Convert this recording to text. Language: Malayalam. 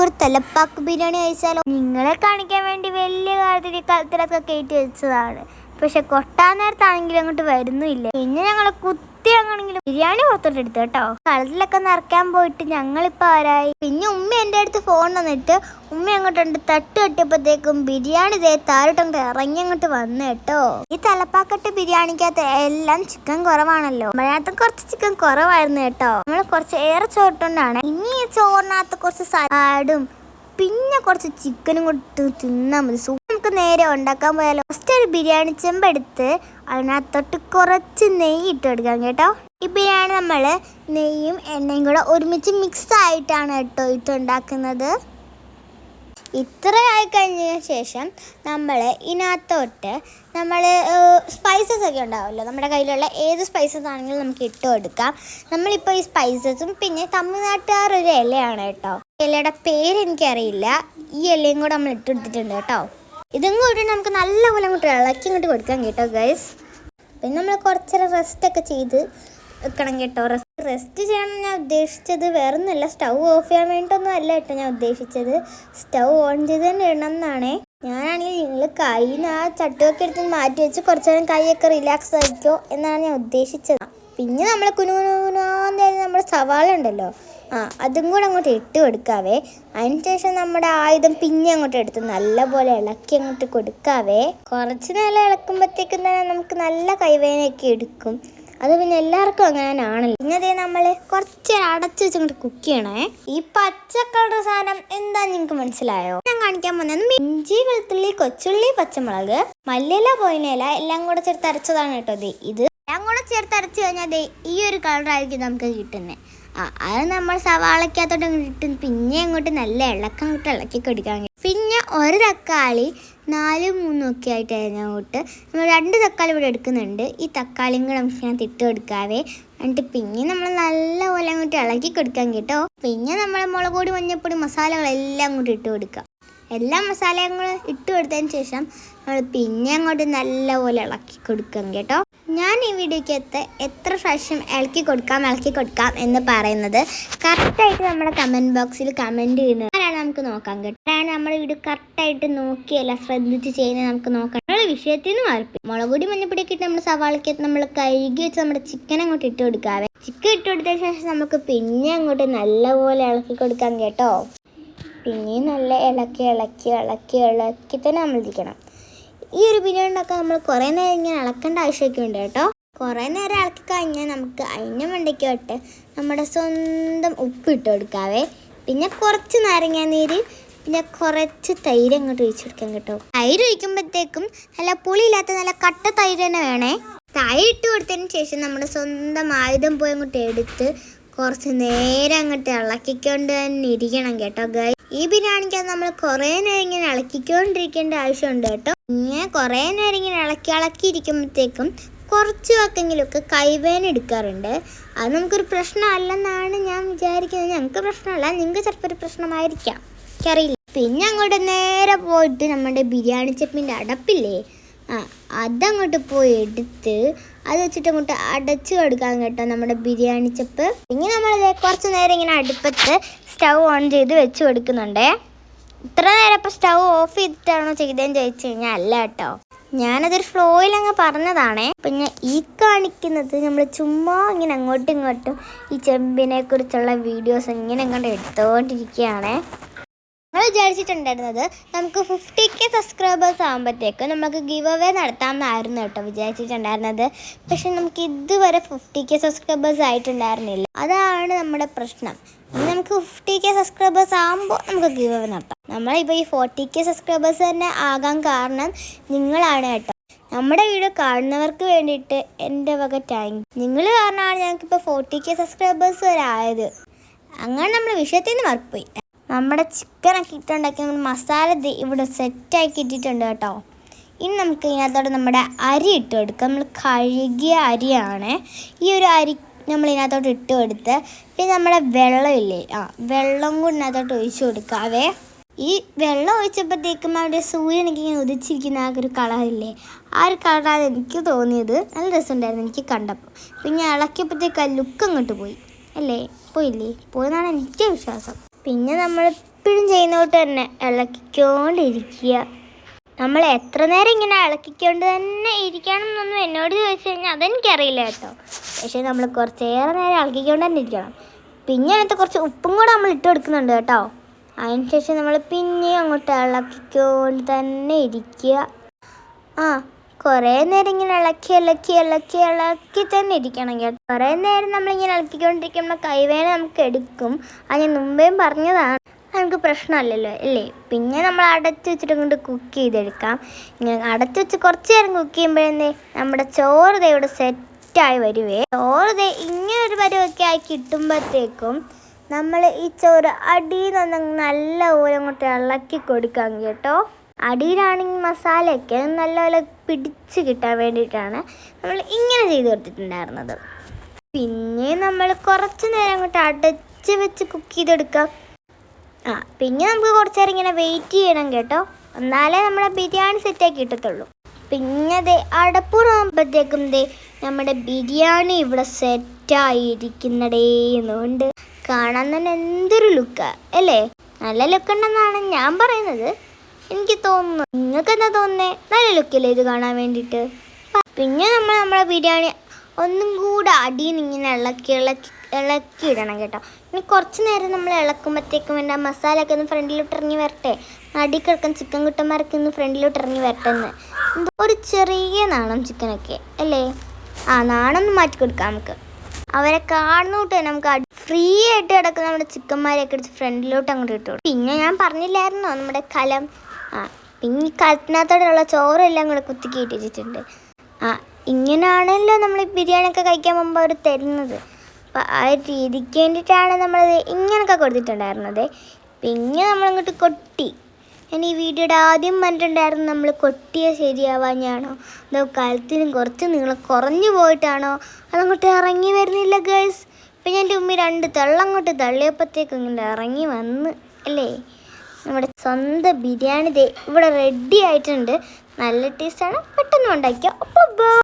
നമുക്കൊരു തലപ്പാക്ക് ബിരിയാണി കഴിച്ചാലോ? നിങ്ങളെ കാണിക്കാൻ വേണ്ടി വലിയ കാര്യത്തിൽ കാലത്തിലൊക്കെ കയറ്റി വെച്ചതാണ്. പക്ഷെ കൊട്ടാൻ നേരത്താണെങ്കിലും അങ്ങോട്ട് വരുന്നില്ല പിന്നെ ഞങ്ങൾ കുത്തി അങ്ങാണെങ്കിലും ബിരിയാണി പുറത്തോട്ട് എടുത്തു കേട്ടോ. കളത്തിലൊക്കെ നിറയ്ക്കാൻ പോയിട്ട് ഞങ്ങളിപ്പോൾ ആരായി? പിന്നെ ഉമ്മ എന്റെ അടുത്ത് ഫോൺ തന്നിട്ട് ഉമ്മ അങ്ങോട്ടുണ്ട് തട്ട് കെട്ടിയപ്പോഴത്തേക്കും ബിരിയാണി ഇതേ താഴോട്ടങ്ങോട്ട് ഇറങ്ങി അങ്ങോട്ട് വന്നു കേട്ടോ. ഈ തലപ്പാക്കട്ട് ബിരിയാണിക്കകത്ത് എല്ലാം ചിക്കൻ കുറവാണല്ലോ. നമ്മളകത്ത് കുറച്ച് ചിക്കൻ കുറവായിരുന്നു കേട്ടോ. നമ്മൾ കുറച്ച് ഏറെ ചോറിട്ടുകൊണ്ടാണ് ഇനി ചോറിനകത്ത് കുറച്ച് സലാഡും പിന്നെ കുറച്ച് ചിക്കനും കൊടുത്ത് തിന്നാൽ മതി. നമുക്ക് നേരെ ഉണ്ടാക്കാൻ പോയാലോ? ഫസ്റ്റ് ഒരു ബിരിയാണി ചെമ്പെടുത്ത് അതിനകത്തോട്ട് കുറച്ച് നെയ്യ് ഇട്ട് കൊടുക്കാം കേട്ടോ. ഈ ബിരിയാണി നമ്മൾ നെയ്യും എണ്ണയും കൂടെ ഒരുമിച്ച് മിക്സ് ആയിട്ടാണ് കേട്ടോ ഇട്ടുണ്ടാക്കുന്നത് ഇത്ര ആയി കഴിഞ്ഞതിന് ശേഷം നമ്മൾ ഇതിനകത്തോട്ട് നമ്മൾ സ്പൈസസ് ഒക്കെ ഉണ്ടാവുമല്ലോ. നമ്മുടെ കയ്യിലുള്ള ഏത് സ്പൈസസ് ആണെങ്കിലും നമുക്ക് ഇട്ട് കൊടുക്കാം. നമ്മളിപ്പോൾ ഈ സ്പൈസസും പിന്നെ തമിഴ്നാട്ടുകാർ ഒരു ഇലയാണ് കേട്ടോ. ഇലയുടെ പേര് എനിക്കറിയില്ല. ഈ ഇലയും കൂടെ നമ്മൾ ഇട്ടെടുത്തിട്ടുണ്ട് കേട്ടോ. ഇതും കൂടി നമുക്ക് നല്ലപോലെ അങ്ങോട്ട് ഇളക്കി ഇങ്ങോട്ട് കൊടുക്കാം കേട്ടോ ഗൈസ് പിന്നെ നമ്മൾ കുറച്ചേരം റെസ്റ്റ് ഒക്കെ ചെയ്ത് വെക്കണം കേട്ടോ. റെസ്റ്റ് റെസ്റ്റ് ചെയ്യണം ഞാൻ ഉദ്ദേശിച്ചത് വേറെ ഒന്നുമല്ല സ്റ്റൗ ഓഫ് ചെയ്യാൻ വേണ്ടിയിട്ടൊന്നും അല്ല കേട്ടോ ഞാൻ ഉദ്ദേശിച്ചത്. സ്റ്റൗ ഓൺ ചെയ്ത് തന്നെ ഇടണം എന്നാണേ. ഞാനാണെങ്കിൽ നിങ്ങൾ കയ്യിൽ നിന്ന് ആ ചട്ടുമൊക്കെ എടുത്ത് മാറ്റി വെച്ച് കുറച്ച് നേരം കൈയൊക്കെ റിലാക്സ് ആയിക്കോ എന്നാണ് ഞാൻ ഉദ്ദേശിച്ചത്. പിന്നെ നമ്മൾ കുനുകുനാന്നേരം നമ്മുടെ സവാള ഉണ്ടല്ലോ ആ അതും കൂടെ അങ്ങോട്ട് ഇട്ട് കൊടുക്കാവേ. അതിനുശേഷം നമ്മുടെ ആയുധം പിന്നെ അങ്ങോട്ട് എടുത്ത് നല്ലപോലെ ഇളക്കി അങ്ങോട്ട് കൊടുക്കാവേ. കുറച്ച് നേരം ഇളക്കുമ്പോഴത്തേക്കും തന്നെ നമുക്ക് നല്ല കൈവേനയൊക്കെ എടുക്കും. അത് പിന്നെ എല്ലാവർക്കും അങ്ങനെ ആണല്ലോ. പിന്നെ അതേ നമ്മൾ കുറച്ച് അടച്ചു വെച്ച് അങ്ങോട്ട് കുക്ക് ചെയ്യണേ. ഈ പച്ച കളർ സാധനം എന്താ നിങ്ങൾക്ക് മനസ്സിലായോ? ഞാൻ കാണിക്കാൻ പോകുന്നത് ഇഞ്ചി വെളുത്തുള്ളി കൊച്ചുള്ളി പച്ചമുളക് മല്ലിയില പോയിനയില എല്ലാം കൂടെ ചേർത്ത് അരച്ചതാണ് കേട്ടോ ഇത്. കൂടെ ചേർത്ത് അരച്ച് കഴിഞ്ഞാൽ ഈ ഒരു കളറായിരിക്കും നമുക്ക് കിട്ടുന്നത് ആ അത് നമ്മൾ സവാളക്കകത്തോട്ട് കിട്ടും പിന്നെ അങ്ങോട്ട് നല്ല ഇളക്കം അങ്ങോട്ട് ഇളക്കി കൊടുക്കാൻ പിന്നെ ഒരു തക്കാളി നാലും മൂന്നും ഒക്കെ ആയിട്ട് അങ്ങോട്ട് നമ്മൾ രണ്ട് തക്കാളി ഇവിടെ എടുക്കുന്നുണ്ട്. ഈ തക്കാളിയും കൂടെ നമുക്ക് ഞാൻ തിട്ട് കൊടുക്കാവേ. എന്നിട്ട് പിന്നെ നമ്മൾ നല്ലപോലെ അങ്ങോട്ട് ഇളക്കി കൊടുക്കാൻ കേട്ടോ. പിന്നെ നമ്മൾ മുളക് പൊടി മസാലകളെല്ലാം അങ്ങോട്ട് ഇട്ട് കൊടുക്കാം. എല്ലാ മസാലയും കൂടെ ഇട്ട് കൊടുത്തതിന് ശേഷം നമ്മൾ പിന്നെ അങ്ങോട്ട് നല്ലപോലെ ഇളക്കി കൊടുക്കാം കേട്ടോ. ഞാൻ ഈ വീഡിയോക്കകത്ത് എത്ര പ്രാവശ്യം ഇളക്കി കൊടുക്കാം ഇളക്കി കൊടുക്കാം എന്ന് പറയുന്നത് കറക്റ്റായിട്ട് നമ്മുടെ കമന്റ് ബോക്സിൽ കമന്റ് ചെയ്യുന്നത് ആരാണ് നമുക്ക് നോക്കാം കേട്ടോ ആരാണ് നമ്മുടെ വീഡിയോ കറക്റ്റായിട്ട് നോക്കിയല്ല ശ്രദ്ധിച്ച് ചെയ്യുന്നത് നമുക്ക് നോക്കാം നമ്മൾ വിഷയത്തിൽ നിന്ന് മാറിപ്പോയി. മുളക് പൊടി മഞ്ഞപ്പൊടിയൊക്കെ ഇട്ട് നമ്മൾ സവാളയ്ക്ക് നമ്മൾ കഴുകി വെച്ച് നമ്മുടെ ചിക്കൻ അങ്ങോട്ട് ഇട്ട് കൊടുക്കാവേ ചിക്കൻ ഇട്ട് കൊടുത്ത ശേഷം നമുക്ക് പിന്നെ അങ്ങോട്ട് നല്ലപോലെ ഇളക്കി കൊടുക്കാം കേട്ടോ. പിന്നെയും നല്ല ഇളക്കി ഇളക്കി ഇളക്കി ഇളക്കി തന്നെ നമ്മൾ ഇരിക്കണം. ഈ ഒരു ബിരിയാണിയൊക്കെ നമ്മൾ കുറേ നേരം ഇങ്ങനെ ഇളക്കേണ്ട ആവശ്യമൊക്കെ ഉണ്ട് കേട്ടോ. കുറേ നേരം ഇളക്കി കഴിഞ്ഞാൽ നമുക്ക് അതിന്റെ മണ്ടയ്ക്കോട്ട് നമ്മുടെ സ്വന്തം ഉപ്പ് ഇട്ട് കൊടുക്കാവേ. പിന്നെ കുറച്ച് നാരങ്ങ നീര് പിന്നെ കുറച്ച് തൈര് അങ്ങോട്ട് ഒഴിച്ചു കൊടുക്കാം കേട്ടോ. തൈര് ഒഴിക്കുമ്പോഴത്തേക്കും നല്ല പുളിയില്ലാത്ത നല്ല കട്ട തൈര് തന്നെ വേണേ. തൈര് ഇട്ട് കൊടുത്തതിന് ശേഷം നമ്മുടെ സ്വന്തം ആയുധം പോയി അങ്ങോട്ട് എടുത്ത് കുറച്ച് നേരം അങ്ങോട്ട് ഇളക്കിക്കൊണ്ട് തന്നെ ഇരിക്കണം കേട്ടോ ഗൈ ഈ ബിരിയാണിക്ക് നമ്മൾ കുറേ നേരം ഇങ്ങനെ ഇളക്കിക്കൊണ്ടിരിക്കേണ്ട ആവശ്യമുണ്ട് കേട്ടോ. ഇങ്ങനെ കുറേ നേരം ഇങ്ങനെ ഇളക്കി ഇളക്കി ഇരിക്കുമ്പോഴത്തേക്കും കുറച്ച് വാക്കെങ്കിലുമൊക്കെ കൈവേന എടുക്കാറുണ്ട്. അത് നമുക്കൊരു പ്രശ്നമല്ലെന്നാണ് ഞാൻ വിചാരിക്കുന്നത്. ഞങ്ങൾക്ക് പ്രശ്നമല്ല നിങ്ങൾക്ക് ചിലപ്പോൾ ഒരു പ്രശ്നമായിരിക്കാം. എനിക്കറിയില്ല. പിന്നെ അങ്ങോട്ട് നേരെ പോയിട്ട് നമ്മുടെ ബിരിയാണി ചെപ്പിന്റെ അടപ്പില്ലേ? അതങ്ങോട്ട് പോയി എടുത്ത് അത് വെച്ചിട്ട് അങ്ങോട്ട് അടച്ച് കൊടുക്കാൻ കേട്ടോ നമ്മുടെ ബിരിയാണി ചപ്പ്. ഇനി നമ്മൾ കുറച്ച് നേരം ഇങ്ങനെ അടുപ്പത്ത് സ്റ്റൗ ഓൺ ചെയ്ത് വെച്ച് കൊടുക്കുന്നുണ്ടേ. ഇത്ര നേരം ഇപ്പോൾ സ്റ്റൗ ഓഫ് ചെയ്തിട്ടാണോ ചെയ്തതെന്ന് ചോദിച്ചു കഴിഞ്ഞാൽ അല്ല കേട്ടോ. ഞാനതൊരു ഫ്ലോയിൽ അങ്ങ് പറഞ്ഞതാണേ. പിന്നെ ഈ കാണിക്കുന്നത് നമ്മൾ ചുമ്മാ ഇങ്ങനെ അങ്ങോട്ടും ഇങ്ങോട്ടും ഈ ചെമ്പിനെ കുറിച്ചുള്ള വീഡിയോസ് ഇങ്ങനെ അങ്ങോട്ട് എടുത്തുകൊണ്ടിരിക്കുകയാണേ വിചാരിച്ചിട്ടുണ്ടായിരുന്നത് നമുക്ക് ഫിഫ്റ്റി കെ സബ്സ്ക്രൈബേഴ്സ് ആകുമ്പോഴത്തേക്ക് നമുക്ക് ഗിവ് അവേ നടത്താമെന്നായിരുന്നു കേട്ടോ വിചാരിച്ചിട്ടുണ്ടായിരുന്നത്. പക്ഷെ നമുക്ക് ഇതുവരെ ഫിഫ്റ്റി കെ സബ്സ്ക്രൈബേഴ്സ് ആയിട്ടുണ്ടായിരുന്നില്ല. അതാണ് നമ്മുടെ പ്രശ്നം. ഇനി നമുക്ക് ഫിഫ്റ്റി കെ സബ്സ്ക്രൈബേഴ്സ് ആകുമ്പോൾ നമുക്ക് ഗിവ് അവേ നടത്താം. നമ്മളിപ്പോൾ ഈ ഫോർട്ടി കെ സബ്സ്ക്രൈബേഴ്സ് തന്നെ ആകാൻ കാരണം നിങ്ങളാണ് കേട്ടോ. നമ്മുടെ വീഡിയോ കാണുന്നവർക്ക് വേണ്ടിയിട്ട് എന്റെ വക താങ്ക് നിങ്ങൾ കാരണമാണ് ഞങ്ങൾക്കിപ്പോൾ ഫോർട്ടി കെ സബ്സ്ക്രൈബേഴ്സ് വരെ ആയത്. അങ്ങനെ നമ്മൾ വിഷയത്തിൽ നിന്ന് മറപ്പോയി. നമ്മുടെ ചിക്കനൊക്കെ ഇട്ടുണ്ടാക്കി നമ്മൾ മസാല ഇവിടെ സെറ്റാക്കി ഇട്ടിട്ടുണ്ട് കേട്ടോ. ഇനി നമുക്ക് ഇതിനകത്തോട്ട് നമ്മുടെ അരി ഇട്ട് കൊടുക്കുക നമ്മൾ കഴുകിയ അരിയാണ്. ഈ ഒരു അരി നമ്മൾ ഇതിനകത്തോട്ട് ഇട്ട് കൊടുത്ത് പിന്നെ നമ്മുടെ വെള്ളമില്ലേ ആ വെള്ളം കൂടി ഇതിനകത്തോട്ട് ഒഴിച്ചു കൊടുക്കാവേ. ഈ വെള്ളം ഒഴിച്ചപ്പോഴത്തേക്കും അവിടെ സൂര്യനൊക്കെ ഇങ്ങനെ ഉദിച്ചിരിക്കുന്ന ആ ഒരു കളറില്ലേ ആ ഒരു കളറാണ് എനിക്ക് തോന്നിയത്. നല്ല രസമുണ്ടായിരുന്നു എനിക്ക് കണ്ടപ്പോൾ. പിന്നെ ഇളക്കിയപ്പോഴത്തേക്ക് ആ ലുക്ക് അങ്ങോട്ട് പോയി. അല്ലേ? പോയില്ലേ? പോയെന്നാണ് എനിക്ക് വിശ്വാസം. പിന്നെ നമ്മൾ എപ്പോഴും ചെയ്യുന്നോട്ട് തന്നെ ഇളക്കിക്കൊണ്ടിരിക്കുക. നമ്മൾ എത്ര നേരം ഇങ്ങനെ ഇളക്കിക്കൊണ്ട് തന്നെ ഇരിക്കണം എന്നൊന്നും എന്നോട് ചോദിച്ചു കഴിഞ്ഞാൽ അതെനിക്കറിയില്ല കേട്ടോ. പക്ഷേ നമ്മൾ കുറച്ചേറെ നേരം ഇളക്കിക്കൊണ്ട് തന്നെ ഇരിക്കണം. പിന്നെ അതിനകത്ത് കുറച്ച് ഉപ്പും കൂടെ നമ്മൾ ഇട്ട് കൊടുക്കുന്നുണ്ട് കേട്ടോ. അതിന് ശേഷം നമ്മൾ പിന്നെയും അങ്ങോട്ട് ഇളക്കിക്കൊണ്ട് തന്നെ ഇരിക്കുക. ആ കുറേ നേരം ഇങ്ങനെ ഇളക്കി ഇളക്കി ഇളക്കി ഇളക്കി തന്നെ ഇരിക്കണം കേട്ടോ. കുറേ നേരം നമ്മളിങ്ങനെ ഇളക്കിക്കൊണ്ടിരിക്കുമ്പോൾ കൈവേന നമുക്ക് എടുക്കും. അത് ഞാൻ മുമ്പേയും പറഞ്ഞതാണ്. നമുക്ക് പ്രശ്നമല്ലല്ലോ അല്ലേ? പിന്നെ നമ്മൾ അടച്ചു വെച്ചിട്ട് കൊണ്ട് കുക്ക് ചെയ്തെടുക്കാം. ഇങ്ങനെ അടച്ചു വെച്ച് കുറച്ച് നേരം കുക്ക് ചെയ്യുമ്പോഴേ നമ്മുടെ ചോറ് ദേ ഇവിടെ സെറ്റായി വരുവേ. ചോറ് ദേ ഇങ്ങനെ ഒരു പരുവൊക്കെ ആയി കിട്ടുമ്പോഴത്തേക്കും നമ്മൾ ഈ ചോറ് അടിയിൽ നിന്ന് നല്ല പോലെ അങ്ങോട്ട് ഇളക്കി കൊടുക്കാം കേട്ടോ. അടിയിലാണെങ്കിൽ മസാലയൊക്കെ നല്ലപോലെ പിടിച്ച് കിട്ടാൻ വേണ്ടിയിട്ടാണ് നമ്മൾ ഇങ്ങനെ ചെയ്ത് കൊടുത്തിട്ടുണ്ടായിരുന്നത്. പിന്നെ നമ്മൾ കുറച്ച് നേരം അങ്ങോട്ട് അടച്ച് വെച്ച് കുക്ക് ചെയ്തെടുക്കാം. ആ പിന്നെ നമുക്ക് കുറച്ച് നേരം ഇങ്ങനെ വെയിറ്റ് ചെയ്യണം കേട്ടോ. എന്നാലേ നമ്മുടെ ബിരിയാണി സെറ്റാക്കി കിട്ടത്തുള്ളൂ. പിന്നെ ദേ അടപ്പുറാകുമ്പോഴത്തേക്കും ദേ നമ്മുടെ ബിരിയാണി ഇവിടെ സെറ്റായിരിക്കുന്നടേ എന്നുകൊണ്ട് കാണാൻ തന്നെ എന്തൊരു ലുക്കാണ് അല്ലേ? നല്ല ലുക്ക് ഉണ്ടെന്നാണ് ഞാൻ പറയുന്നത്. എനിക്ക് തോന്നുന്നു. നിങ്ങൾക്ക് എന്താ തോന്നുന്നേ? നല്ല ലുക്കല്ലേ ഇത് കാണാൻ വേണ്ടിയിട്ട്? പിന്നെ നമ്മൾ നമ്മുടെ ബിരിയാണി ഒന്നും കൂടെ അടിയിൽ നിന്ന് ഇങ്ങനെ ഇളക്കി ഇളക്കി ഇളക്കി ഇടണം കേട്ടോ. ഇനി കുറച്ച് നേരം നമ്മൾ ഇളക്കുമ്പോഴത്തേക്കും വേണ്ട മസാല ഒക്കെ ഒന്ന് ഫ്രണ്ടിലോട്ട് ഇറങ്ങി വരട്ടെ. അടി കിടക്കുന്ന ചിക്കൻ കുട്ടന്മാരൊക്കെ ഒന്ന് ഫ്രണ്ടിലോട്ട് ഇറങ്ങി വരട്ടെ എന്ന്. ഒരു ചെറിയ നാണം ചിക്കനൊക്കെ അല്ലേ? ആ നാണം മാറ്റി കൊടുക്കാം നമുക്ക്. അവരെ കാണുന്നോട്ട് തന്നെ നമുക്ക് ഫ്രീ ആയിട്ട് കിടക്കുന്ന നമ്മുടെ ചിക്കന്മാരെയൊക്കെ എടുത്ത് ഫ്രണ്ടിലോട്ട് അങ്ങോട്ട് ഇട്ടു പിന്നെ ഞാൻ പറഞ്ഞില്ലായിരുന്നോ നമ്മുടെ കലം? ആ പിന്നെ ഈ കലത്തിനകത്തോടെയുള്ള ചോറെല്ലാം കൂടെ കുത്തി വെച്ചിട്ടുണ്ട്. ആ ഇങ്ങനെയാണല്ലോ നമ്മൾ ബിരിയാണിയൊക്കെ കഴിക്കാൻ മുമ്പ് അവർ തരുന്നത്. അപ്പം ആ രീതിക്ക് വേണ്ടിയിട്ടാണ് നമ്മളത് ഇങ്ങനെയൊക്കെ കൊടുത്തിട്ടുണ്ടായിരുന്നത്. പിന്നെ നമ്മളങ്ങോട്ട് കൊട്ടി. ഞാൻ ഈ വീഡിയോയുടെ ആദ്യം പറഞ്ഞിട്ടുണ്ടായിരുന്നു നമ്മൾ കൊട്ടിയ ശരിയാവാഞ്ഞാണോ? അതോ കഴുത്തിനും കുറച്ച് നീളം കുറഞ്ഞു പോയിട്ടാണോ? അതങ്ങോട്ട് ഇറങ്ങി വരുന്നില്ല ഗേൾസ് ഇപ്പം ഞാൻ ഉമ്മി രണ്ട് തള്ളങ്ങോട്ട് തള്ളിയപ്പോഴത്തേക്കും ഇങ്ങനെ ഇറങ്ങി വന്ന് അല്ലേ? നമ്മുടെ സ്വന്തം ബിരിയാണി ഇവിടെ റെഡി ആയിട്ടുണ്ട്. നല്ല ടേസ്റ്റാണ് പെട്ടെന്ന് ഉണ്ടാക്കിയോ അപ്പോൾ